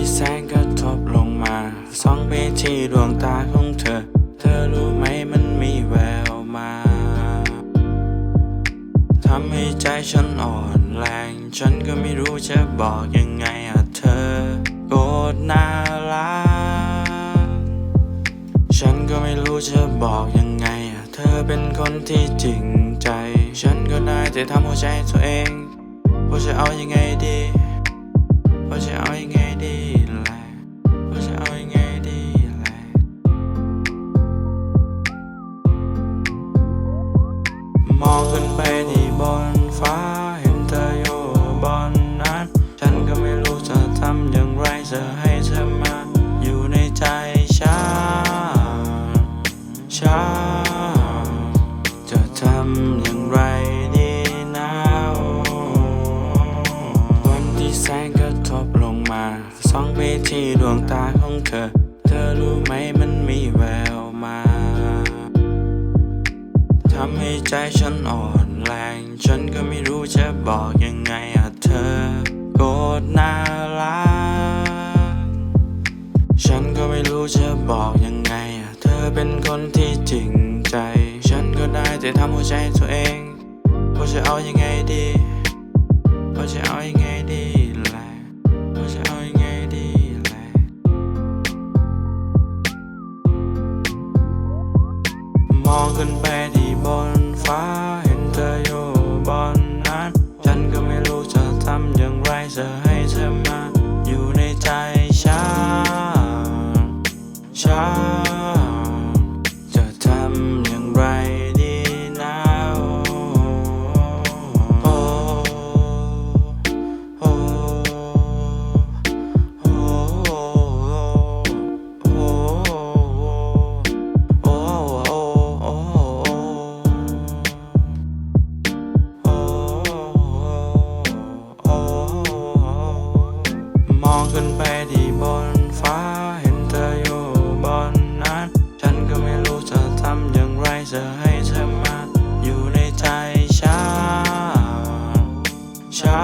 ที่แสงกระทบลงมาส่องไปที่ดวงตาของเธอ เธอรู้ไหมมันมีแววมาทำให้ใจฉันอ่อนแรง ฉันก็ไม่รู้จะบอกยังไงอะเธอโกรธน่ารักฉันก็ไม่รู้จะบอกยังไงอะเธอเป็นคนที่จริงใจ ฉันก็ได้แต่ทำหัวใจตัวเองว่าจะเอายังไงดี องขึ้นไปที่บนฟ้าเห็นเธออยู่บนนั้น ฉันก็ไม่รู้จะทำอย่างไรจะให้เธอมาอยู่ในใจฉันฉันจะทำอย่างไรดีนะวันที่แสงกระทบลงมาส่องไปที่ดวงตาของเธอ เธอรู้ไหมมันมี ใจฉันอ่อนแรง ฉันก็ไม่รู้จะบอกยังไงอะเธอโกรธน่ารักฉันก็ไม่รู้จะบอกยังไงอะเธอเป็นคนที่จริงใจ ฉันก็ได้แต่ทำหัวใจตัวเองว่าจะเอายังไงดีว่าจะเอายังไงดีแหละว่าจะเอายังไงดีแหละมองขึ้นไป อ ขึ้นไปที่บนฟ้าเห็นเธออยู่บนนั้น ฉันก็ไม่รู้จะทำอย่างไรจะให้เธอมาอยู่ในใจฉันฉั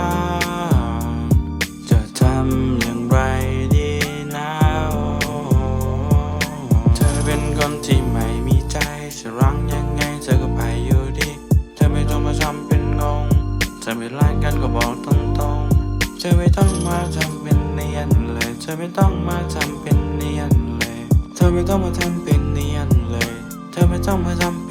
นจะทำอย่างไรดีนะเธอเป็นคนที่ไม่มีใจจะรังยังไงเธอก็ไปอยู่ดี เธอไม่ต้องมาทำเป็นงงเธอไม่รักกันก็บอกตรงๆเธอไม่ต้องมาทำเป็น นียนเลย เธอไม่ต้องมาทำเป็นเนียนเลย เธอไม่ต้องมาทำเป็นเนียนเลย เธอไม่ต้องมาทำ